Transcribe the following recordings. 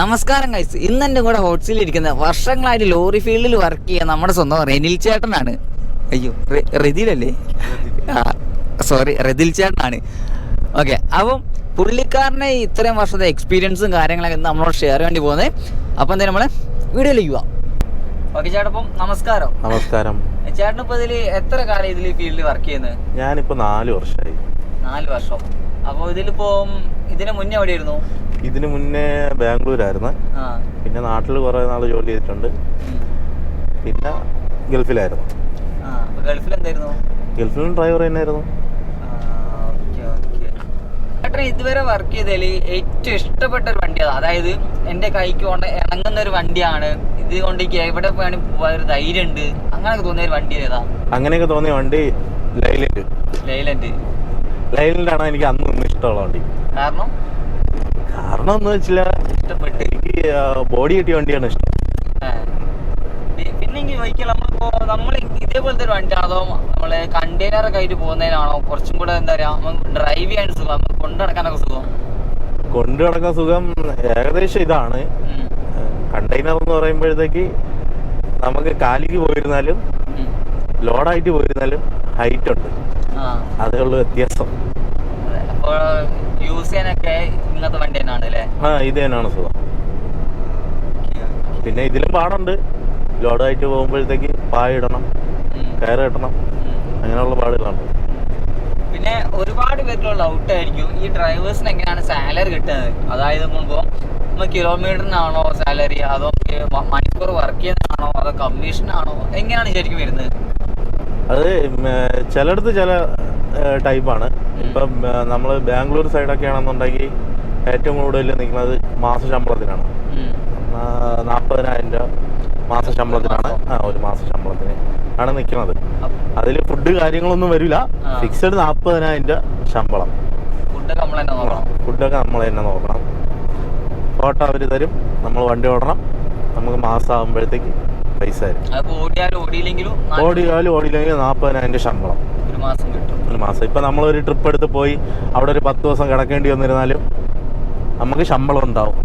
നമസ്കാരം ഗൈസ് ഇന്ന് എന്റെ കൂടെ ഹോട്ട്സിൽ ഇരിക്കുന്ന വർഷങ്ങളായിട്ട് ലോറി ഫീൽഡിൽ വർക്ക് ചെയ്യുന്ന നമ്മുടെ സ്വന്തം റെനിൽ ചേട്ടനാണ്. അയ്യോ റെതിലല്ലേ? സോറി റെതിൽ ചേട്ടനാണ്. ഓക്കെ അപ്പം പുള്ളിക്കാരനെ ഇത്രയും വർഷത്തെ എക്സ്പീരിയൻസും കാര്യങ്ങളൊക്കെ നമ്മളോട് ഷെയർ വേണ്ടി പോകുന്നത് അപ്പം എന്തായാലും നമ്മളെ വീഡിയോയിലേക്ക് പോവാം. ഓക്കെ ചേട്ടപ്പം നമസ്കാരം. നമസ്കാരം. ചേട്ടൻ ഇപ്പോൾ ഇതിൽ എത്ര കാലം ഇതിൽ ഫീൽഡിൽ വർക്ക് ചെയ്യുന്നത്? ഞാനിപ്പോ നാല് വർഷമായി നാല് വർഷം. അപ്പോൾ ഇതിലിപ്പോ ഇതിനു മുന്നേ എവിടെയായിരുന്നു? ഇതിനു മുന്നേ ബാംഗ്ലൂരായിരുന്നു. പിന്നെ നാട്ടിൽ കുറെ നാൾ ജോലി ചെയ്തിട്ടുണ്ട്. പിന്നെ ഗൾഫിലായിരുന്നു. ഗൾഫിൽ എന്തായിരുന്നു ഗൾഫിലും ഡ്രൈവർ തന്നെയായിരുന്നു. ഇതുവരെ വർക്ക് ചെയ്തതിൽ ഏറ്റവും ഇഷ്ടപ്പെട്ട ഒരു വണ്ടി അതാ അതായത് എന്റെ കൈക്ക് കൊണ്ട് ഇണങ്ങുന്ന ഒരു വണ്ടിയാണ്. ഇത് കൊണ്ട് എവിടെ വേണേ പോവാൻ ഒരു ധൈര്യം ഉണ്ട് അങ്ങനെയൊക്കെ തോന്നിയ ഒരു വണ്ടി ഏതാ? അങ്ങനെയൊക്കെ തോന്നിയ വണ്ടി ലൈലൻഡ്. ലൈലൻഡ്. ലൈലൻഡാണ് എനിക്ക് അന്ന് നിന്ന് ഇഷ്ടമുള്ള വണ്ടി. കാരണം? കാരണം എന്ന് വെച്ചില്ല ഇഷ്ടപ്പെട്ട്. എനിക്ക് ബോഡി കിട്ടിയ വണ്ടിയാണ് ഇഷ്ടം. പിന്നെ ചോദിക്കാം നമ്മളിപ്പോ നമ്മൾ ഇതേപോലത്തെ ഒരു വണ്ടിയാണോ അതോ നമ്മൾ കണ്ടെയ്നർ ഒക്കെ ആയിട്ട് പോകുന്നതിനാണോ കുറച്ചും കൂടെ എന്താ പറയാ ഡ്രൈവ് ചെയ്യാൻ സുഖം നമുക്ക് കൊണ്ടു നടക്കാനൊക്കെ സുഖം? കൊണ്ടു നടക്കാൻ സുഖം ഏകദേശം ഇതാണ്. കണ്ടെയ്നർ എന്ന് പറയുമ്പോഴത്തേക്ക് നമുക്ക് കാലിക്ക് പോയിരുന്നാലും. ലോഡായിട്ട് പോയിരുന്നാലും ഹൈറ്റ് ഉണ്ട്. അതേ ഉള്ളൂ വ്യത്യാസം. യൂസ് ചെയ്യാനൊക്കെ ഇങ്ങനത്തെ വണ്ടി തന്നെയാണ് അല്ലേ? ആ ഇത് തന്നെയാണ് സുഖം. പിന്നെ ഇതിലും പാടുണ്ട്. ലോഡായിട്ട് പോകുമ്പോഴത്തേക്ക് പായ ഇടണം. കയറ് കെട്ടണം. അങ്ങനെയുള്ള പാടുകളുണ്ട് പിന്നെ ഒരുപാട് പേർക്കുള്ള ഔട്ട് ആയിരിക്കും ഈ ഡ്രൈവേഴ്സിന് എങ്ങനെയാണ് സാലറി കിട്ടുന്നത്? അതായത് മുമ്പ് നമ്മൾ കിലോമീറ്ററിനാണോ സാലറി അതോ മണിക്കൂർ വർക്ക് ചെയ്യുന്നതാണോ അതോ കമ്മീഷനാണോ എങ്ങനെയാണ് ശരിക്കും വരുന്നത്? അത് ചിലയിടത്ത് ചില ടൈപ്പാണ്. ഇപ്പം നമ്മൾ ബാംഗ്ലൂർ സൈഡൊക്കെ ആണെന്നുണ്ടെങ്കിൽ ഏറ്റവും കൂടുതൽ നിൽക്കുന്നത് മാസ ശമ്പളത്തിനാണ്. നാൽപ്പതിനായിരം രൂപ മാസ ശമ്പളത്തിനാണ്. ആ ഒരു മാസ ശമ്പളത്തിന് ആണ് നിൽക്കുന്നത് അതിൽ ഫുഡ് കാര്യങ്ങളൊന്നും വരില്ല. ഫിക്സഡ് നാൽപ്പതിനായിരം രൂപ ശമ്പളം. ഫുഡൊക്കെ നമ്മൾ തന്നെ നോക്കണം. ഫോട്ടോ അവർ തരും. നമ്മൾ വണ്ടി ഓടണം. നമുക്ക് മാസം ആകുമ്പോഴത്തേക്ക് പൈസ ഓടിയാലും ഓടിയില്ലെങ്കിലും നാൽപ്പതിനായിരം ശമ്പളം. ഒരു മാസം കിട്ടും. ഒരു മാസം. ഇപ്പം നമ്മളൊരു ട്രിപ്പ് എടുത്ത് പോയി അവിടെ ഒരു പത്ത് ദിവസം കിടക്കേണ്ടി വന്നിരുന്നാലും നമുക്ക് ശമ്പളം ഉണ്ടാവും.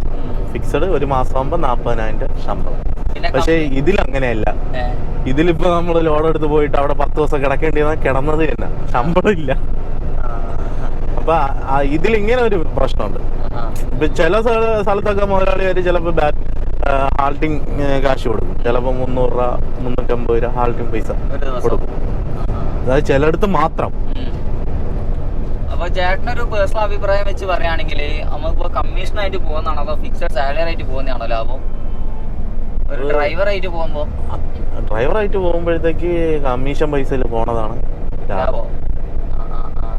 ഫിക്സഡ് ഒരു മാസം ആകുമ്പോൾ നാൽപ്പതിനായിരം ശമ്പളം. പക്ഷെ പക്ഷേ ഇതിൽ അങ്ങനെയല്ല ഏ, ഇതിലിപ്പോൾ നമ്മൾ ലോഡ് എടുത്ത് പോയിട്ട് അവിടെ പത്ത് ദിവസം കിടക്കേണ്ടി വന്നാൽ കിടന്നത് തന്നെ. ശമ്പളം ഇല്ല. അപ്പൊ ഇതിൽ ഇങ്ങനെ ഒരു പ്രശ്നമുണ്ട്. ഇപ്പൊ ചില സ്ഥലത്തൊക്കെ സ്ഥലത്തൊക്കെ വരെ ചിലപ്പോൾ ഹാൾട്ടിങ് കാശ് കൊടുക്കും. ചിലപ്പോൾ മുന്നൂറ് രൂപ മുന്നൂറ്റമ്പത് രൂപ ഹാൾട്ടിങ് പൈസ കൊടുക്കും. അതായത് ചിലടത്ത് മാത്രം. അപ്പൊ ചേട്ടനൊരു പേഴ്സണൽ അഭിപ്രായം വെച്ച് പറയുകയാണെങ്കിൽ നമ്മളിപ്പോ കമ്മീഷൻ ആയിട്ട് പോകുന്നതാണോ അതോ ഫിക്സഡ് സാലറി ആയിട്ട് പോകുന്നതാണോ ലാഭം? ഒരു ഡ്രൈവർ ആയിട്ട് പോകുമ്പോ? ഡ്രൈവറായിട്ട് പോകുമ്പോഴത്തേക്ക് കമ്മീഷൻ പൈസയിൽ പോണതാണ് ലാഭം ലാഭം ആ, ആ, ആ.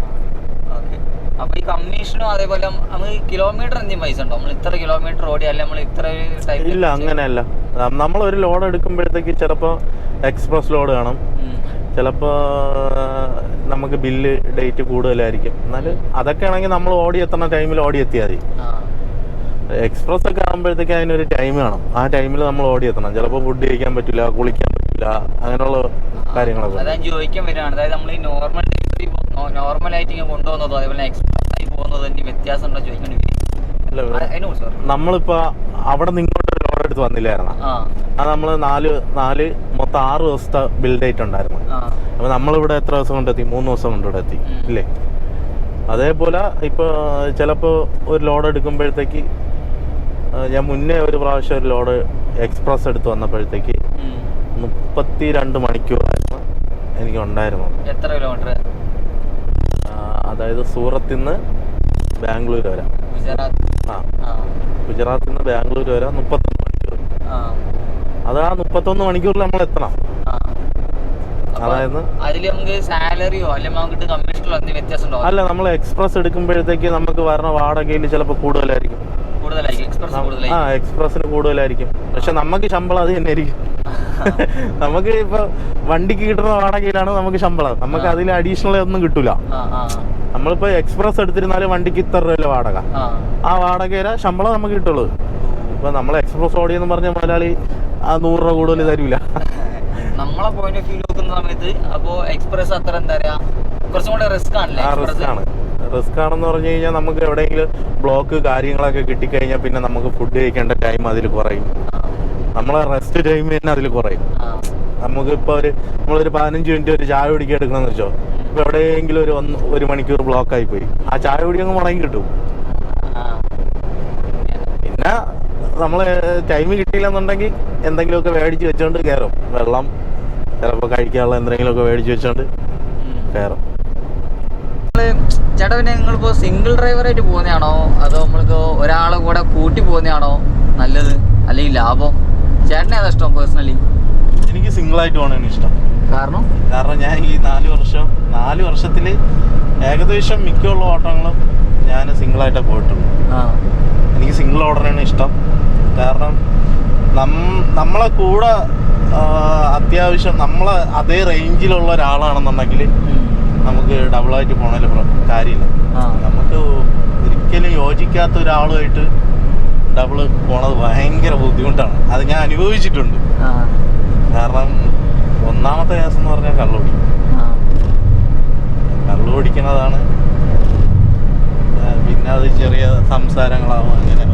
Okay. അപ്പൊ ഈ കമ്മീഷനും അതേപോലെ നമുക്ക് കിലോമീറ്റർ എന്തെങ്കിലും പൈസ ഉണ്ടോ? നമ്മൾ ഇത്ര കിലോമീറ്റർ ഓടി അല്ലെ നമ്മൾ ഇത്ര ഇല്ല അങ്ങനെയല്ല. നമ്മൾ ഒരു ലോഡ് എടുക്കുമ്പോഴത്തേക്ക് ചിലപ്പോൾ എക്സ്പ്രസ് ലോഡ് കാണും. ചിലപ്പോൾ നമുക്ക് ബില്ല് ഡേറ്റ് കൂടുതലായിരിക്കും. എന്നാൽ അതൊക്കെ ആണെങ്കിൽ നമ്മൾ ഓടി എത്തുന്ന ടൈമിൽ ഓടി എത്തിയാൽ മതി എക്സ്പ്രസ് ഒക്കെ ആകുമ്പോഴത്തേക്ക് അതിനൊരു ടൈം കാണും ആ ടൈമിൽ നമ്മൾ ഓടി എത്തണം ചിലപ്പോൾ ഫുഡ് കഴിക്കാൻ പറ്റില്ല കുളിക്കാൻ പറ്റില്ല അങ്ങനെയുള്ള കാര്യങ്ങളൊക്കെ. ചോദിക്കാൻ വരികയാണ്. അതായത് നമ്മൾ ഈ നോർമൽ ആയിട്ട് ഇങ്ങനെ കൊണ്ടുപോകുന്നതോ അതേപോലെ എക്സ്പ്രസ് ആയി പോകുന്നതോ എന്തെങ്കിലും വ്യത്യാസം ഉണ്ടോ ചോദിക്കേണ്ടി വരും കുറിച്ച് അവിടെ നിങ്ങളുടെ ലോഡ് എടുത്ത് വന്നില്ലായിരുന്നു? അത് നമ്മൾ നാല് നാല് മൊത്തം ആറ് ദിവസത്തെ ബിൽഡ് ആയിട്ടുണ്ടായിരുന്നു അപ്പൊ നമ്മളിവിടെ എത്ര ദിവസം കൊണ്ടെത്തി മൂന്ന് ദിവസം കൊണ്ട് ഇവിടെ എത്തി ഇല്ലേ? അതേപോലെ ഇപ്പൊ ചിലപ്പോ ഒരു ലോഡ് എടുക്കുമ്പോഴത്തേക്ക് ഞാൻ മുന്നേ ഒരു പ്രാവശ്യം ഒരു ലോഡ് എക്സ്പ്രസ് എടുത്ത് വന്നപ്പോഴത്തേക്ക്. മുപ്പത്തി രണ്ട് മണിക്കൂറായിരുന്നു എനിക്ക് ഉണ്ടായിരുന്നത്. എത്ര കിലോമീറ്റർ അതായത് സൂറത്തിൽ നിന്ന് ബാംഗ്ലൂർ വരാം. ഗുജറാത്ത്. ആ. ഗുജറാത്തിൽ നിന്ന് ബാംഗ്ലൂർ വരാം മുപ്പത്തൊന്ന് മണിക്കൂർ. അത് ആ മുപ്പത്തൊന്ന് മണിക്കൂറിൽ നമ്മൾ എത്തണം. അതായത് നമുക്ക് സാലറിയോ അല്ലെങ്കിൽ കമ്മീഷനോ എന്തെങ്കിലും അല്ല നമ്മൾ എക്സ്പ്രസ് എടുക്കുമ്പോഴത്തേക്ക് നമുക്ക് വരണ വാടകയിൽ ചിലപ്പോൾ കൂടുതലായിരിക്കും. ആ എക്സ്പ്രസിന് കൂടുതലായിരിക്കും. പക്ഷെ നമുക്ക് ശമ്പളം അത് തന്നെ ആയിരിക്കും. നമുക്ക് ഇപ്പൊ വണ്ടിക്ക് കിട്ടുന്ന വാടകയിലാണ് നമുക്ക് ശമ്പളം. നമുക്ക് അതിൽ അഡീഷണൽ ഒന്നും കിട്ടൂല. നമ്മളിപ്പോ എക്സ്പ്രസ് എടുത്തിരുന്നാലും വണ്ടിക്ക് ഇത്ര രൂപ വാടക? ആ. വാടകയില ശമ്പളം നമുക്ക് കിട്ടുള്ളൂ. ഇപ്പൊ നമ്മൾ എക്സ്പ്രസ് ഓടിയെന്ന് പറഞ്ഞ മുതലാളി ആ നൂറ് രൂപ കൂടുതൽ തരൂല. നമ്മളെ പോയിന്റ് ഓഫ് വ്യൂ നോക്കുന്ന സമയത്ത് അപ്പോ എക്സ്പ്രസ് അത്ര എന്താ പറയാ കുറച്ചും കൂടെ റിസ്ക് ആണല്ലേ റിസ്ക് ആണ്. റിസ്ക് ആണെന്ന് പറഞ്ഞു കഴിഞ്ഞാൽ നമുക്ക് എവിടെയെങ്കിലും ബ്ലോക്ക് കാര്യങ്ങളൊക്കെ കിട്ടിക്കഴിഞ്ഞാൽ പിന്നെ നമുക്ക് ഫുഡ് കഴിക്കേണ്ട ടൈം അതിൽ കുറയും. നമ്മളെ റെസ്റ്റ് ടൈം തന്നെ അതിൽ കുറയും. നമുക്ക് ഇപ്പോൾ ഒരു നമ്മളൊരു പതിനഞ്ച് മിനിറ്റ് ഒരു ചായ പിടിക്കാൻ എടുക്കണമെന്ന് വെച്ചോ? ഇപ്പോൾ എവിടെയെങ്കിലും ഒരു ഒന്ന് ഒരു മണിക്കൂർ ബ്ലോക്ക് ആയി പോയി ആ ചായ കുടി അങ്ങ് മുടങ്ങി കിട്ടും. പിന്നെ നമ്മൾ ടൈം കിട്ടിയില്ലെന്നുണ്ടെങ്കിൽ എന്തെങ്കിലുമൊക്കെ മേടിച്ച് വെച്ചോണ്ട് കയറും വെള്ളം ചിലപ്പോൾ കഴിക്കാനുള്ള എന്തെങ്കിലുമൊക്കെ മേടിച്ച് വെച്ചോണ്ട് കയറും ചേട്ടാ പിന്നെ നിങ്ങളിപ്പോ സിംഗിൾ ഡ്രൈവറായിട്ട് പോകുന്നതാണോ? അതോ നമ്മൾക്ക് ഒരാളെ കൂടെ കൂട്ടി പോകുന്നതാണോ നല്ലത്? അല്ലെങ്കിൽ ലാഭം? ചേട്ടനെ ഏതാ ഇഷ്ടം പേഴ്സണലി എനിക്ക് സിംഗിൾ ആയിട്ട് പോകണതാണ് ഇഷ്ടം. കാരണം? കാരണം ഞാൻ ഈ നാല് വർഷം നാല് വർഷത്തിൽ ഏകദേശം മിക്കുള്ള ഓട്ടങ്ങളും ഞാൻ സിംഗിളായിട്ടേ പോയിട്ടുള്ളൂ. എനിക്ക് സിംഗിൾ ഓർഡറാണ് ഇഷ്ടം. കാരണം നം നമ്മളെ കൂടെ അത്യാവശ്യം നമ്മളെ അതേ റേഞ്ചിലുള്ള ഒരാളാണെന്നുണ്ടെങ്കിൽ നമുക്ക് ഡബിളായിട്ട് പോണതിൽ കാര്യമില്ല നമുക്ക് ഒരിക്കലും യോജിക്കാത്ത ഒരാളുമായിട്ട് ഡബിൾ പോണത് ഭയങ്കര ബുദ്ധിമുട്ടാണ്. അത് ഞാൻ അനുഭവിച്ചിട്ടുണ്ട്. കാരണം ഒന്നാമത്തെ കേസ് എന്ന് പറഞ്ഞാൽ കള്ളുപിടി പിടിക്കുന്നതാണ് പിന്നെ അത് ചെറിയ സംസാരങ്ങളാവും അങ്ങനെ.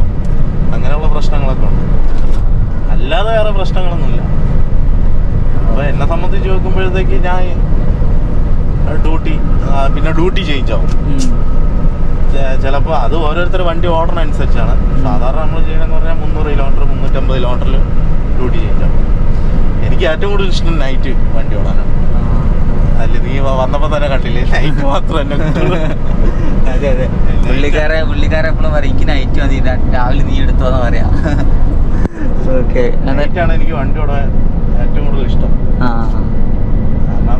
അങ്ങനെയുള്ള പ്രശ്നങ്ങളൊക്കെ ഉണ്ട്. അല്ലാതെ വേറെ പ്രശ്നങ്ങളൊന്നുമില്ല. അപ്പൊ എന്നെ സംബന്ധിച്ച് നോക്കുമ്പോഴത്തേക്ക് ഞാൻ ഡ്യൂട്ടി പിന്നെ ഡ്യൂട്ടി ചേഞ്ച് ആവും. ചിലപ്പോൾ അത് ഓരോരുത്തർ വണ്ടി ഓടണ അനുസരിച്ചാണ് സാധാരണ നമ്മൾ ചെയ്യണമെന്ന് പറഞ്ഞാൽ മുന്നൂറ് കിലോമീറ്റർ മുന്നൂറ്റമ്പത് കിലോമീറ്ററിൽ ഡ്യൂട്ടി ചേഞ്ച് ആവും. എനിക്ക് ഏറ്റവും കൂടുതൽ ഇഷ്ടം നൈറ്റ് വണ്ടി ഓടാനാണ്. അല്ല നീ വന്നപ്പോൾ തന്നെ കണ്ടില്ലേ നൈറ്റ് മാത്രം എന്നെ അതെ അതെ. പുള്ളിക്കാരെ പുള്ളിക്കാരെ എപ്പോഴും പറയും എനിക്ക് നൈറ്റ് മതി രാവിലെ നീ എടുത്തോന്ന് പറയാ. ഓക്കെ നൈറ്റാണ് എനിക്ക് വണ്ടി ഓടാൻ ഏറ്റവും കൂടുതൽ ഇഷ്ടം. ആ കാരണം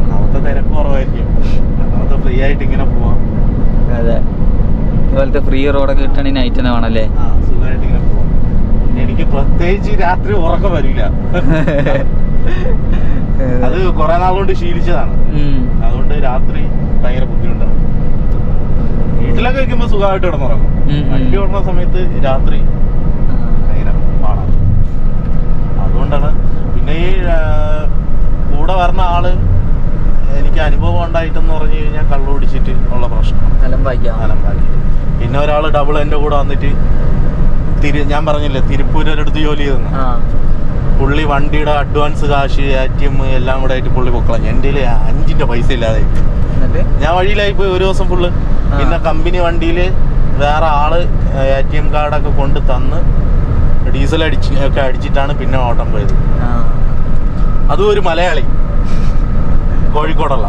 ഒന്നാമത്തെ തിരക്ക് കുറവായിരിക്കും. രണ്ടാമത്തെ ഫ്രീ ആയിട്ട് ഇങ്ങനെ പോവാം. അതെ. അതുപോലത്തെ ഫ്രീ റോഡൊക്കെ കിട്ടണമെങ്കിൽ നൈറ്റ് തന്നെ വേണമല്ലേ ആ സുഖമായിട്ട് എനിക്ക് പ്രത്യേകിച്ച് രാത്രി ഉറക്കം വരില്ല. അത് കുറെ കൊണ്ട് ശീലിച്ചതാണ്. അതുകൊണ്ട് രാത്രി ഭയങ്കര ബുദ്ധിമുട്ടാണ്. വീട്ടിലൊക്കെ വെക്കുമ്പോ സുഖമായിട്ട് കിടന്നുറങ്ങും. വണ്ടി ഓടുന്ന സമയത്ത് രാത്രി. ഭയങ്കര പാടാണ്. അതുകൊണ്ടാണ് പിന്നെ ഈ കൂടെ വരുന്ന ആൾ എനിക്ക് അനുഭവം ഉണ്ടായിട്ടെന്ന് പറഞ്ഞു കഴിഞ്ഞാൽ കള്ളു പിടിച്ചിട്ട് ഉള്ള പ്രശ്നം. അലമ്പാക്കി. പിന്നെ ഒരാൾ ഡബിൾ എന്റെ കൂടെ വന്നിട്ട് തിരു ഞാൻ പറഞ്ഞില്ലേ തിരുപ്പൂരടുത്ത് ജോലി ചെയ്തെന്ന്. പുള്ളി വണ്ടിയുടെ അഡ്വാൻസ് കാശ് എ ടി എം എല്ലാം കൂടെ ആയിട്ട് പുള്ളി പൊക്കളഞ്ഞു എന്റെ അഞ്ചിന്റെ അഞ്ചിന്റെ പൈസ ഇല്ലാതെ ഞാൻ വഴിയിലായി പോയി ഒരു ദിവസം ഫുള്ള് പിന്നെ കമ്പനി വണ്ടിയിൽ വേറെ ആൾ എ ടി എം കാർഡൊക്കെ കൊണ്ട് തന്ന് ഡീസൽ അടിച്ച് ഒക്കെ അടിച്ചിട്ടാണ് പിന്നെ ഓട്ടം പോയത്. അതും ഒരു മലയാളി. കോഴിക്കോടുള്ള.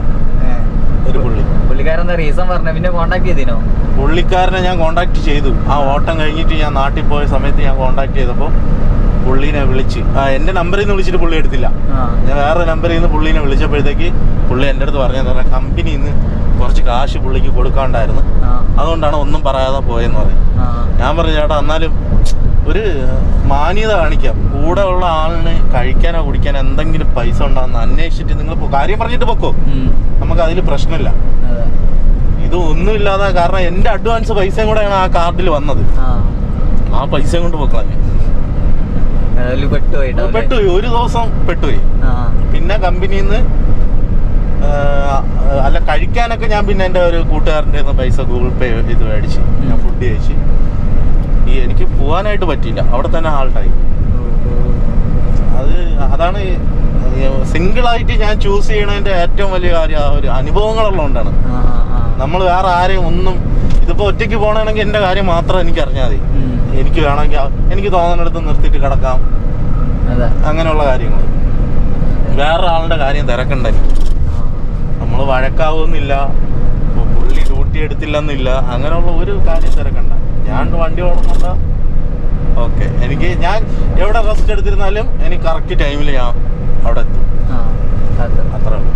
പുള്ളിക്കാരൻ എന്താ റീസൺ പറഞ്ഞു? പിന്നെ കോണ്ടാക്ട് ചെയ്തിനോ? പുള്ളിക്കാരനെ ഞാൻ കോണ്ടാക്ട് ചെയ്തു. ആ ഓട്ടം കഴിഞ്ഞിട്ട് ഞാൻ നാട്ടിൽ പോയ സമയത്ത് ഞാൻ കോണ്ടാക്ട് ചെയ്തപ്പോൾ പുള്ളീനെ വിളിച്ച്. ആ എന്റെ നമ്പറിൽ നിന്ന് വിളിച്ചിട്ട് പുള്ളി എടുത്തില്ല. ഞാൻ വേറെ നമ്പറിൽ നിന്ന് പുള്ളീനെ വിളിച്ചപ്പോഴത്തേക്ക് പുള്ളി എന്റെ അടുത്ത് പറഞ്ഞു പറഞ്ഞാൽ കമ്പനിയിൽ നിന്ന് കുറച്ച് കാശ് പുള്ളിക്ക് കൊടുക്കാണ്ടായിരുന്നു. അതുകൊണ്ടാണ് ഒന്നും പറയാതെ പോയെന്ന് പറഞ്ഞു. ഞാൻ പറഞ്ഞു ചേട്ടാ എന്നാലും ഒരു മാന്യത കാണിക്കാം. കൂടെ ഉള്ള ആളിന് കഴിക്കാനോ കുടിക്കാനോ എന്തെങ്കിലും പൈസ ഉണ്ടാകുന്ന അന്വേഷിച്ചിട്ട് നിങ്ങൾ കാര്യം പറഞ്ഞിട്ട് പൊക്കോ. നമുക്ക് അതിൽ പ്രശ്നമില്ല. അതെ ഒന്നും ഇല്ലാതെ കാരണം എന്റെ അഡ്വാൻസ് പൈസയും കൂടെയാണ് ആ കാർഡിൽ വന്നത്. ആ. പൈസയും കൊണ്ട് പൊക്കളഞ്ഞു? പെട്ടുപോയി ഒരു ദിവസം പെട്ടുപോയി. പിന്നെ കമ്പനിയിൽ നിന്ന് അല്ല കഴിക്കാനൊക്കെ ഞാൻ പിന്നെ എന്റെ ഒരു കൂട്ടുകാരന്റെ പൈസ ഗൂഗിൾ പേ ഇത് മേടിച്ച് ഞാൻ ഫുഡ് കഴിച്ച്. ഈ എനിക്ക് പോകാനായിട്ട് പറ്റിയില്ല. അവിടെ തന്നെ ഹാൾട്ടായി അത് അതാണ് സിംഗിളായിട്ട് ഞാൻ ചൂസ് ചെയ്യണതിന്റെ ഏറ്റവും വലിയ കാര്യം ആ ഒരു അനുഭവങ്ങളുള്ളതുകൊണ്ടാണ്. നമ്മൾ വേറെ ആരെയും ഒന്നും ഇതിപ്പോ ഒറ്റയ്ക്ക് പോകണമെങ്കിൽ എന്റെ കാര്യം മാത്രം എനിക്ക് അറിഞ്ഞാൽ മതി എനിക്ക് വേണമെങ്കിൽ എനിക്ക് തോന്നുന്നിടത്ത് നിർത്തിയിട്ട് കിടക്കാം. അങ്ങനെയുള്ള കാര്യങ്ങൾ വേറെ ആളുടെ കാര്യം തിരക്കണ്ട. നമ്മൾ വഴക്കാവുന്നില്ല പുള്ളി ഡ്യൂട്ടി എടുത്തില്ലെന്നില്ല. അങ്ങനെയുള്ള ഒരു കാര്യം തിരക്കണ്ട. ഞാൻ വണ്ടി ഓടുന്നുണ്ട ഓക്കെ. എനിക്ക് ഞാൻ എവിടെ റെസ്റ്റ് എടുത്തിരുന്നാലും എനിക്ക് കറക്റ്റ് ടൈമിൽ ഞാൻ അവിടെ എത്തും. അത്ര അത്രേ ഉള്ളൂ.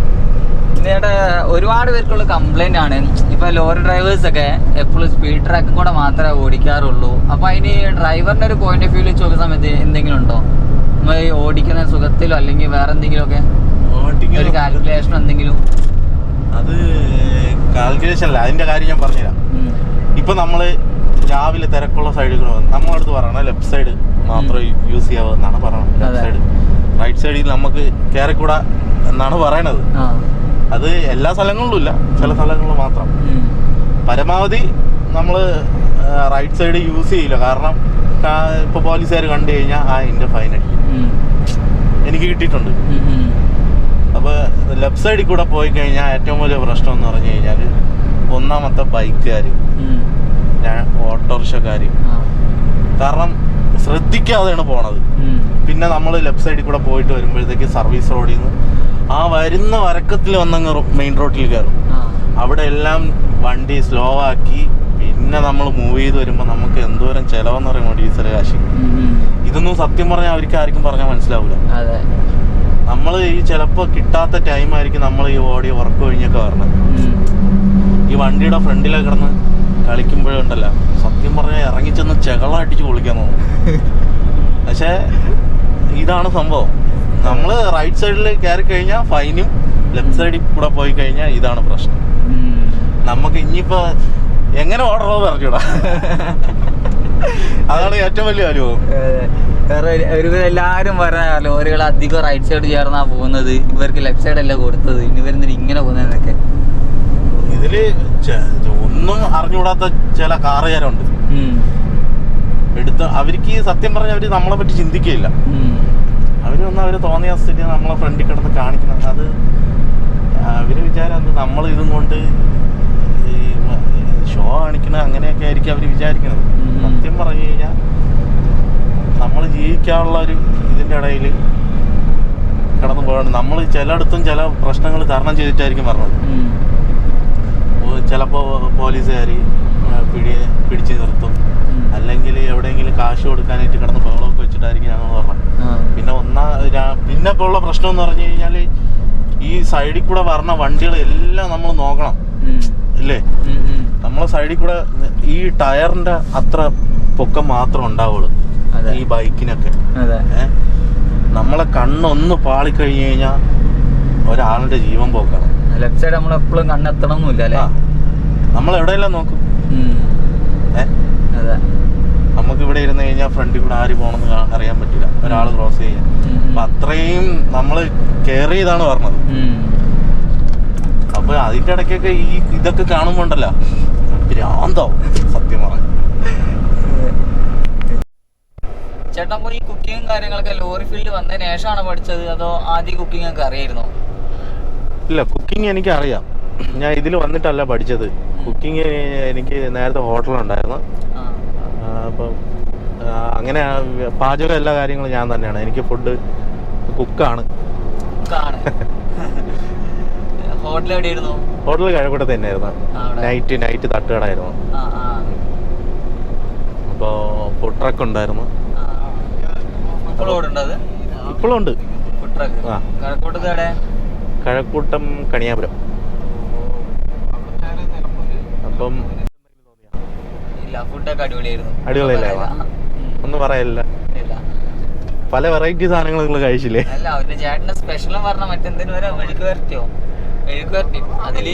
പിന്നെ ഒരുപാട് പേർക്കുള്ള കംപ്ലൈന്റ് ആണ്. ഇപ്പൊ ലോറി ഡ്രൈവേഴ്സ് ഒക്കെ എപ്പോഴും സ്പീഡ് ട്രാക്ക് കൂടെ മാത്രമേ ഓടിക്കാറുള്ളൂ. അപ്പോൾ അതിന് ഡ്രൈവറിന്റെ ഒരു പോയിന്റ് ഓഫ് വ്യൂ വെച്ച് നോക്കുന്ന സമയത്ത് എന്തെങ്കിലും ഉണ്ടോ? നമ്മൾ ഈ ഓടിക്കുന്ന സുഖത്തിലോ അല്ലെങ്കിൽ വേറെ എന്തെങ്കിലും ഒക്കെ ഒരു കാൽക്കുലേഷൻ എന്തെങ്കിലും? അത് കാൽക്കുലേഷൻ അല്ല. അതിന്റെ കാര്യം ഞാൻ പറഞ്ഞുതരാം. ഇപ്പം നമ്മൾ നമ്മൾ രാവിലെ തിരക്കുള്ള സൈഡുകൾ നമ്മളടുത്ത് പറയണം ലെഫ്റ്റ് സൈഡ് മാത്രം യൂസ് ചെയ്യാവൂ? എന്നാണ് പറയണത് ലെഫ്റ്റ് സൈഡ് റൈറ്റ് സൈഡിൽ നമുക്ക് കയറിക്കൂടാ എന്നാണ് പറയണത്. അത് എല്ലാ സ്ഥലങ്ങളിലും ഇല്ല. ചില സ്ഥലങ്ങളിൽ മാത്രം. പരമാവധി നമ്മൾ റൈറ്റ് സൈഡ് യൂസ് ചെയ്യില്ല. കാരണം ഇപ്പൊ പോലീസുകാർ കണ്ടു കഴിഞ്ഞാൽ ആ എന്റെ ഫൈൻ അടിക്കും എനിക്ക് കിട്ടിയിട്ടുണ്ട്. അപ്പോൾ ലെഫ്റ്റ് സൈഡിൽ കൂടെ പോയി കഴിഞ്ഞാൽ ഏറ്റവും വലിയ പ്രശ്നം എന്ന് പറഞ്ഞു കഴിഞ്ഞാൽ ഒന്നാമത്തെ ബൈക്കുകാർ. ഓട്ടോറിക്ഷക്കാർ. കാരണം ശ്രദ്ധിക്കാതെയാണ് പോണത്. പിന്നെ നമ്മൾ ലെഫ്റ്റ് സൈഡിൽ കൂടെ പോയിട്ട് വരുമ്പോഴത്തേക്ക് സർവീസ് റോഡിൽ നിന്ന് ആ വരുന്ന വരക്കത്തിൽ വന്നങ്ങ് മെയിൻ റോഡിൽ കയറും അവിടെ എല്ലാം വണ്ടി സ്ലോ ആക്കി പിന്നെ നമ്മൾ മൂവ് ചെയ്ത് വരുമ്പോൾ നമുക്ക് എന്തോരം ചിലവെന്ന് പറയുമ്പോൾ ഡീസൽ കാശ്. ഇതൊന്നും സത്യം പറഞ്ഞാൽ അവർക്ക് ആർക്കും പറഞ്ഞാൽ മനസ്സിലാവില്ല നമ്മൾ ഈ ചിലപ്പോൾ കിട്ടാത്ത ടൈം ആയിരിക്കും നമ്മൾ ഈ ഓടി വർക്ക് കഴിഞ്ഞൊക്കെ വരണം ഈ വണ്ടിയുടെ ഫ്രണ്ടിലെ കിടന്ന് കളിക്കുമ്പോഴുണ്ടല്ല സത്യം പറഞ്ഞാൽ ഇറങ്ങിച്ചെന്ന് ചെകളം ചെകളടിച്ച് കുളിക്കാൻ തോന്നും. പക്ഷേ ഇതാണ് സംഭവം. നമ്മൾ റൈറ്റ് സൈഡിൽ കയറി കഴിഞ്ഞാൽ ഫൈനും ലെഫ്റ്റ് സൈഡിൽ കൂടെ പോയി കഴിഞ്ഞാൽ ഇതാണ് പ്രശ്നം. നമുക്ക് ഇനിയിപ്പോ എങ്ങനെ ഓർഡർ പറഞ്ഞൂടാ അതാണ് ഏറ്റവും വലിയ അനുഭവം. ഒരുവിധം എല്ലാരും പറഞ്ഞ ലോറികൾ അധികം റൈറ്റ് സൈഡ് ചേർന്നാ പോകുന്നത് ഇവർക്ക് ലെഫ്റ്റ് സൈഡ് അല്ലേ കൊടുത്തത് ഇനി വരുന്നത് ഇങ്ങനെ പോകുന്നതൊക്കെ ഇതിൽ ഒന്നും അറിഞ്ഞുകൂടാത്ത ചില കാറുകാരുണ്ട്. എടുത്ത് അവർക്ക് സത്യം പറഞ്ഞ അവർ നമ്മളെ പറ്റി ചിന്തിക്കുകയില്ല. അവരൊന്നും അവർ തോന്നിയ സ്ഥിതി നമ്മളെ ഫ്രണ്ടിൽ കിടന്ന് കാണിക്കുന്നത്. അത് അവർ വിചാരം എന്ത് നമ്മൾ ഇതും കൊണ്ട് ഈ ഷോ കാണിക്കണ അങ്ങനെയൊക്കെ ആയിരിക്കും അവർ വിചാരിക്കുന്നത്. സത്യം പറഞ്ഞു കഴിഞ്ഞാൽ നമ്മൾ ജീവിക്കാനുള്ള ഒരു ഇതിന്റെ ഇടയിൽ കടന്നു പോകണം നമ്മൾ ചിലയിടത്തും ചില പ്രശ്നങ്ങൾ തരണം ചെയ്തിട്ടായിരിക്കും പറഞ്ഞത്. ചിലപ്പോൾ പോലീസുകാർ പിടി പിടിച്ചു നിർത്തും. അല്ലെങ്കിൽ എവിടെയെങ്കിലും കാശ് കൊടുക്കാനായിട്ട് കിടന്ന് ബഹളമൊക്കെ വെച്ചിട്ടായിരിക്കും ഞങ്ങൾ പറഞ്ഞത്. പിന്നെ ഇപ്പോൾ ഉള്ള പ്രശ്നം എന്ന് പറഞ്ഞു കഴിഞ്ഞാൽ ഈ സൈഡിൽ കൂടെ വരണ വണ്ടികൾ എല്ലാം നമ്മൾ നോക്കണം ഇല്ലേ? നമ്മളെ സൈഡിൽ കൂടെ ഈ ടയറിന്റെ അത്ര പൊക്കം മാത്രം ഉണ്ടാവുള്ളൂ ഈ ബൈക്കിനൊക്കെ? നമ്മളെ കണ്ണൊന്ന് പാളിക്കഴിഞ്ഞു കഴിഞ്ഞാൽ ഒരാളുടെ ജീവൻ പോക്കണം. ലെഫ്റ്റ് സൈഡ് നമ്മൾ എപ്പോഴും കണ്ണെത്തണമെന്നില്ല അല്ലേ? നമ്മൾ എവിടെയെല്ലാം നോക്കും? ഏ? അതെ. നമുക്ക് ഇവിടെ ഇരുന്ന് കഴിഞ്ഞാൽ ഫ്രണ്ടിൽ കൂടെ ആര് പോകണമെന്ന് അറിയാൻ പറ്റില്ല ഒരാൾ ക്രോസ് ചെയ്യാൻ. അപ്പൊ അത്രയും നമ്മൾ കെയർ ചെയ്താണ് പറഞ്ഞത്. അപ്പൊ അതിന്റെ ഇടയ്ക്കൊക്കെ ഈ ഇതൊക്കെ കാണുമ്പോണ്ടല്ല. ഭ്രാന്താവും. സത്യം പറഞ്ഞു. ചേട്ടൻ അപ്പൊ ഈ കുക്കിങ്ങും കാര്യങ്ങളൊക്കെ ലോറി ഫീൽഡ് വന്നതിന് ശേഷമാണ് പഠിച്ചത്? അതോ ആദ്യം കുക്കിംഗ് ഒക്കെ അറിയായിരുന്നോ? ഇല്ല കുക്കിംഗ് എനിക്ക് അറിയാം ഞാൻ ഇതിൽ വന്നിട്ടല്ല പഠിച്ചത്. കുക്കിംഗ് എനിക്ക് നേരത്തെ ഹോട്ടലുണ്ടായിരുന്നു അപ്പം അങ്ങനെ പാചകം എല്ലാ കാര്യങ്ങളും ഞാൻ തന്നെയാണ്. എനിക്ക് ഫുഡ് കുക്കാണ് ഹോട്ടൽ എവിടെയായിരുന്നു? ഹോട്ടൽ കഴക്കൂട്ടത്ത് തന്നെയായിരുന്നു. നൈറ്റ് നൈറ്റ് തട്ടുകടായിരുന്നു അപ്പോ അപ്പോൾ ഫുഡ് ട്രക്ക് ഉണ്ടായിരുന്നു. ഇപ്പോഴും ഉണ്ട് കഴക്കൂട്ടം കണിയാപുരം. അപ്പം അടിപൊളിയല്ലേ? ഒന്നും പറയല്ല. പല വെറൈറ്റി സാധനങ്ങൾ നിങ്ങൾ കഴിച്ചില്ലേ? അല്ല അവന്റെ ചേട്ടന്റെ സ്പെഷ്യൽ പറഞ്ഞ മറ്റെന്തിനു വരെ? മെഴുക്ക് വരട്ടിയോ? മെഴുക്ക് വരട്ടി അതിൽ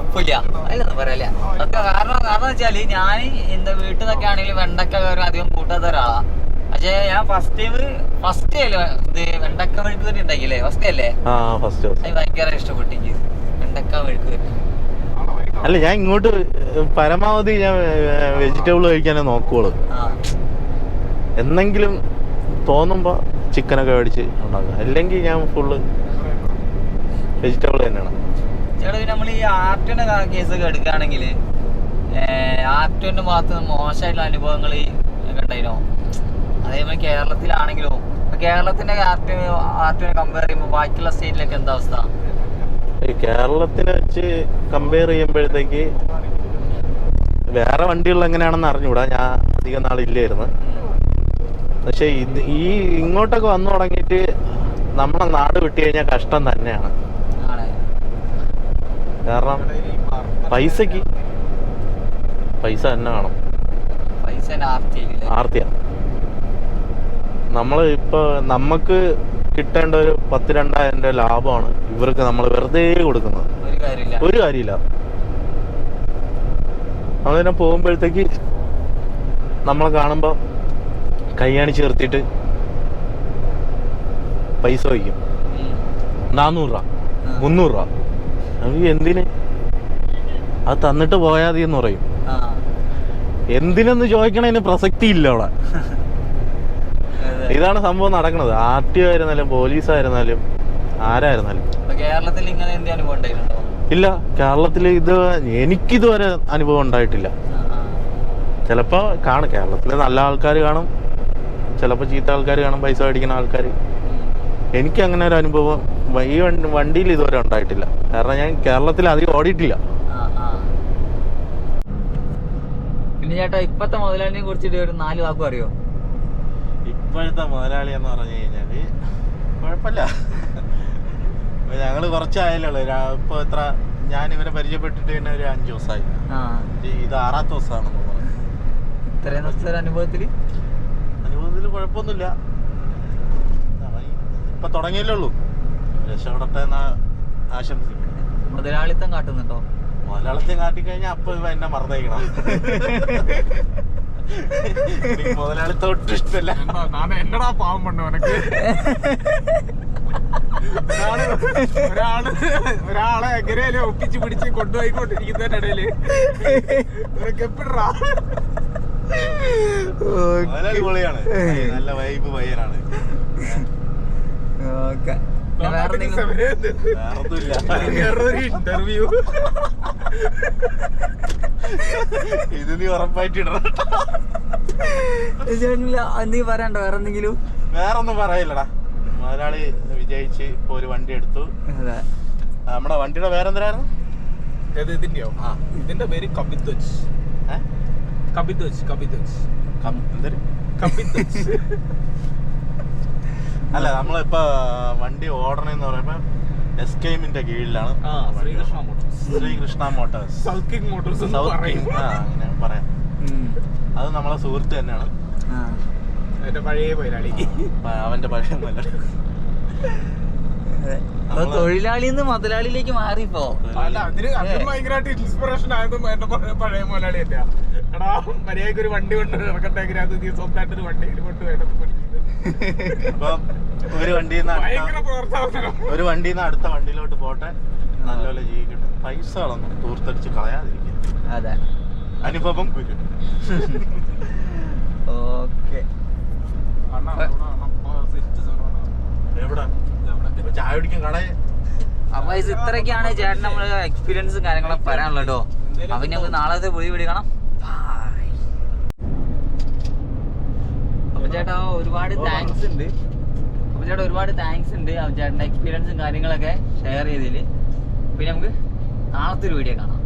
ഉപ്പില്ല. അതിലൊന്നും പറയല്ല. അതൊക്കെ കാരണം കാരണം വെച്ചാൽ ഞാൻ എന്റെ വീട്ടിൽ നിന്നൊക്കെ ആണെങ്കിൽ വെണ്ടക്ക കയറി അധികം കൂട്ടാത്ത ഒരാളാ. പക്ഷേ ഞാൻ ഫസ്റ്റ് ടൈം ഫസ്റ്റ് അല്ലേ ഇത് വെണ്ടക്ക മെഴുക്ക് വരട്ടി ഉണ്ടാക്കിയില്ലേ? ഫസ്റ്റ് അല്ലേ? ഭയങ്കര ഇഷ്ടപ്പെട്ടു എനിക്ക്. വെണ്ടക്ക മെഴുക്ക് വരട്ടി. അല്ല ഞാൻ ഇങ്ങോട്ട് പരമാവധി ഞാൻ വെജിറ്റബിൾ കഴിക്കാനേ നോക്കുള്ളൂ. എന്നെങ്കിലും തോന്നുമ്പോ ചിക്കനൊക്കെ മേടിച്ച് ഉണ്ടാക്കുക. അല്ലെങ്കിൽ ഞാൻ ഫുള്ള് വെജിറ്റബിൾ തന്നെയാണ്. ചേട്ടാ പിന്നെ നമ്മൾ ഈ ആർട്ടിന്റെ കേസൊക്കെ എടുക്കുകയാണെങ്കിൽ ആർട്ടിന്റെ ഭാഗത്ത് നിന്ന് മോശമായിട്ടുള്ള അനുഭവങ്ങൾ ഒക്കെ അതേമാതിരി കേരളത്തിലാണെങ്കിലോ? കേരളത്തിന്റെ ആർട്ടി ആർട്ടിനെ കമ്പയർ ചെയ്യുമ്പോൾ ബാക്കിയുള്ള സ്റ്റേറ്റിലൊക്കെ എന്താ അവസ്ഥ? ഈ കേരളത്തിനെ വെച്ച് കമ്പയർ ചെയ്യുമ്പോഴത്തേക്ക് വേറെ വണ്ടികൾ എങ്ങനെയാണെന്ന് അറിഞ്ഞൂടാ ഞാൻ അധികം നാളില്ലായിരുന്നു പക്ഷെ ഇത് ഈ ഇങ്ങോട്ടൊക്കെ വന്നു തുടങ്ങിയിട്ട് നമ്മളെ നാട് വിട്ടു കഴിഞ്ഞാൽ കഷ്ടം തന്നെയാണ്. കാരണം പൈസക്ക് പൈസ തന്നെ വേണം. ആർത്തിയ. നമ്മൾ ഇപ്പൊ നമുക്ക് കിട്ടേണ്ട ഒരു പത്ത് രണ്ടായിരം രൂപ ലാഭമാണ് ഇവർക്ക് നമ്മൾ വെറുതെ കൊടുക്കുന്നത്. ഒരു കാര്യമില്ല. അങ്ങനെ പോകുമ്പോഴത്തേക്ക് നമ്മളെ കാണുമ്പോൾ കയ്യാണി ചേർത്തിട്ട് പൈസ വയ്ക്കും. നാനൂറ് രൂപ. മുന്നൂറ് രൂപ. നമുക്ക് എന്തിന്? അത് തന്നിട്ട് പോയാതി എന്ന് പറയും. എന്തിനെന്ന് ചോദിക്കണതിന് പ്രസക്തി ഇല്ല അവിടെ. ഇതാണ് സംഭവം നടക്കുന്നത്. ആർ ടി ആയിരുന്നാലും പോലീസ് ആയിരുന്നാലും ആരായിരുന്നാലും. കേരളത്തിൽ ഇങ്ങനെ എന്ത് അനുഭവം ഉണ്ടായിട്ടുണ്ടോ? ഇല്ല കേരളത്തിൽ ഇത് എനിക്കിതുവരെ അനുഭവം ഉണ്ടായിട്ടില്ല. ചിലപ്പോൾ കാണും. കേരളത്തിലെ നല്ല ആൾക്കാർ കാണും. ചിലപ്പോൾ ചീത്ത ആൾക്കാർ കാണും. പൈസ മേടിക്കുന്ന ആൾക്കാർ. എനിക്ക് അങ്ങനെ ഒരു അനുഭവം ഈ വണ്ടി- വണ്ടിയിൽ ഇതുവരെ ഉണ്ടായിട്ടില്ല. കാരണം ഞാൻ കേരളത്തിൽ അധികം ഓടിയിട്ടില്ല. പിന്നെ ചേട്ടാ ഇപ്പത്തെ മുതലാളിനെ കുറിച്ചിട്ട് ഒരു നാല് വാക്കും അറിയോ ഇപ്പോഴത്തെ മുതലാളി എന്ന് പറഞ്ഞു കഴിഞ്ഞാൽ കുഴപ്പമില്ല. ഞങ്ങൾ കുറച്ചായാലുള്ളൂ ഇപ്പൊ എത്ര ഞാൻ ഇവരെ പരിചയപ്പെട്ടിട്ട് തന്നെ ഒരു അഞ്ചു ദിവസമായി. ഇത് ആറാത്ത ദിവസമാണ് ഇത്രയും ദിവസത്തെ അനുഭവത്തിൽ? അനുഭവത്തിൽ കുഴപ്പമൊന്നുമില്ല. ഇപ്പൊ തുടങ്ങിയല്ലേ ഉള്ളൂ. രക്ഷപ്പെടട്ടെ എന്ന ആശംസിക്കുന്നു. മുതലാളിത്തം കാട്ടുന്നുണ്ടോ? മുതലാളിത്തം കാട്ടിക്കഴിഞ്ഞാൽ അപ്പൊ ഇവ എന്നെ മറന്നേക്കണം. എനിക്ക് മുതലാളിത്തം ഒട്ടും ഇഷ്ടമല്ല. ഞാൻ എന്നടാ പാവം പണ്ട് ഉനക്ക് ഒരാൾ ഒരാൾ ഒരാളെ എങ്ങനെയാലും ഒപ്പിച്ച് പിടിച്ച് കൊണ്ടുപോയിക്കൊണ്ടിരിക്കുന്നതിന്റെ ഇടയിൽ. എപ്പിടാ മുതലാളി നല്ല വൈബ് പയ്യനാണ്. ഓക്കെ. ഇന്റർവ്യൂ ഇത് നീ ഉറപ്പായിട്ട് നീ പറയണ്ട വേറെ എന്തെങ്കിലും വേറെ ഒന്നും വേറൊന്നും പറയില്ലടാ. മുതലാളി വിജയിച്ച് ഇപ്പൊ ഒരു വണ്ടി എടുത്തു. അതെ. നമ്മുടെ വണ്ടിയുടെ പേരെന്തരായിരുന്നു ഇതിന്റെയോ? ആ ഇതിന്റെ പേര് കബിദ്വജ് ഏ? കബിദ്വജ് കബിദ്വജ് കം- എന്തര്? കബിദ്വജ് അല്ല നമ്മളിപ്പോ വണ്ടി ഓടണെന്ന് പറയുമ്പോ എസ് കെമിന്റെ കീഴിലാണ് ആ Sreekrishna motors motors motors south king. ആ അങ്ങനെ പറയാം. അത് നമ്മളെ സുഹൃത്ത് തന്നെയാണ്. പഴയ മുതലാളി അവന്റെ പഴയ മുതലാളി. അതെ. അപ്പൊ തൊഴിലാളിന്ന് മുതലാളിയിലേക്ക് മാറിപ്പോ? അല്ല ഭയങ്കരമായിട്ട് ഇൻസ്പിറേഷൻ ആയതും എന്റെ പഴയ- മുതലാളി തന്നെയാ. എടാ മര്യാദയ്ക്ക് ഒരു വണ്ടി കൊണ്ട് നടക്കട്ടെ സ്വന്തമായിട്ട് ഒരു വണ്ടി കൊണ്ട് വേണം ഒരു വണ്ടിയിൽ നിന്ന് ഒരു വണ്ടിയിൽ നിന്ന് അടുത്ത വണ്ടിയിലോട്ട് പോട്ടെ. നല്ലപോലെ ജീവിക്കട്ടെ. പൈസകളൊന്നും തൂർത്തടിച്ച് കളയാതിരിക്കുക. അതെ. അനുഭവം ഗുരു. ഓക്കെ. എവിടെ? ചായ കുടിക്കാൻ കടയിൽ? അപ്പൊ ഇത് ഇത്രയൊക്കെയാണ് ചേട്ടൻ നമ്മൾ എക്സ്പീരിയൻസും കാര്യങ്ങളും പറയാനുള്ളത് കേട്ടോ. അപ്പൊ നമുക്ക് നാളത്തെ പോയി പിടിക്കണം. അപ്പൊ ചേട്ടാ ഒരുപാട് താങ്ക്സ് ഉണ്ട് അപ്പൊ ചേട്ടാ ഒരുപാട് താങ്ക്സ് ഉണ്ട്. ചേട്ടന്റെ എക്സ്പീരിയൻസും കാര്യങ്ങളൊക്കെ ഷെയർ ചെയ്തതിൽ പിന്നെ നമുക്ക് നാളത്തെ ഒരു വീഡിയോ കാണാം.